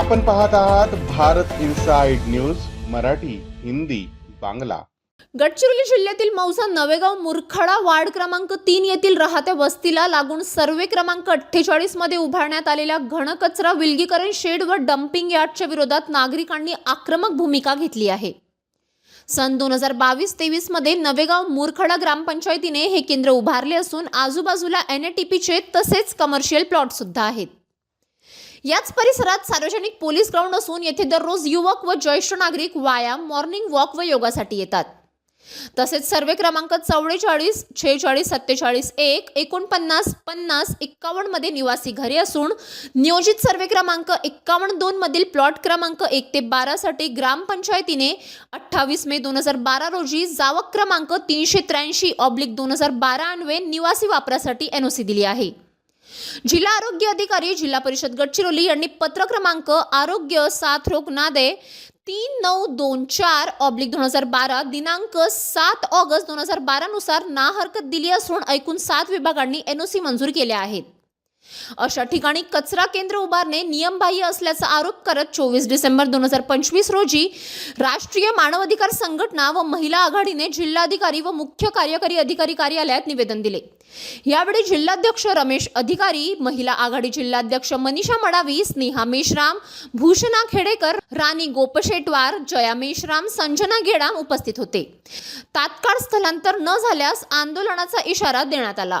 आपण पाहत आहात भारत इन्साइड न्यूज मराठी हिंदी बांगला. गडचिरोली जिल्ह्यातील मौसा नवेगाव मुरखडा वार्ड क्रमांक तीन येथील राहत्या वस्तीला लागून सर्वे क्रमांक अठ्ठेचाळीसमध्ये उभारण्यात आलेल्या घनकचरा विलगीकरण शेड व डम्पिंग यार्डच्या विरोधात नागरिकांनी आक्रमक भूमिका घेतली आहे. सन दोन हजार बावीस तेवीसमध्ये नवेगाव मुरखडा ग्रामपंचायतीने हे केंद्र उभारले असून आजूबाजूला एन चे तसेच कमर्शियल प्लॉट सुद्धा आहेत. याच परिसरात सार्वजनिक पोलीस ग्राउंड असून येथे दररोज युवक व ज्येष्ठ नागरिक व्यायाम मॉर्निंग वॉक व योगासाठी येतात. तसेच सर्वे क्रमांक चौवेचाळीस छेचाळीस सत्तेचाळीस एक एकोणपन्नास पन्नास एक्कावन्नमध्ये निवासी घरे असून नियोजित सर्वे क्रमांक एक्कावन्न दोन मधील प्लॉट क्रमांक एक ते बारासाठी ग्रामपंचायतीने अठ्ठावीस मे दोन हजार बारा रोजी जावक क्रमांक तीनशे त्र्याऐंशी ऑब्लिक दोन हजार बारा अन्वे निवासी वापरासाठी एनओसी दिली आहे. जिल्हा आरोग्य अधिकारी जिल्हा परिषद गडचिरोली यांनी पत्र क्रमांक आरोग्य साथ रोग नादे तीन नऊ दोन चार ऑब्लिक दोन हजार बारा दिनांक सात ऑगस्ट दोन हजार बारानुसार ना हरकत दिली असून एकूण सात विभागांनी एनओसी मंजूर केल्या आहेत. अशा ठिकाणी कचरा केंद्र उभारणे नियमबाह्य असल्याचा आरोप करत चोवीस डिसेंबर दोन हजार पंचवीस रोजी राष्ट्रीय मानवाधिकार संघटना व महिला आघाडीने जिल्हाधिकारी व मुख्य कार्यकारी अधिकारी कार्यालयात निवेदन दिले. यावेळी जिल्हाध्यक्ष रमेश अधिकारी महिला आघाडी जिल्हाध्यक्ष मनीषा मडावी स्नेहा मेश्राम भूषणा खेडेकर राणी गोपशेटवार जया मेश्राम संजना गेडाम उपस्थित होते. तात्काळ स्थलांतर न झाल्यास आंदोलनाचा इशारा देण्यात आला.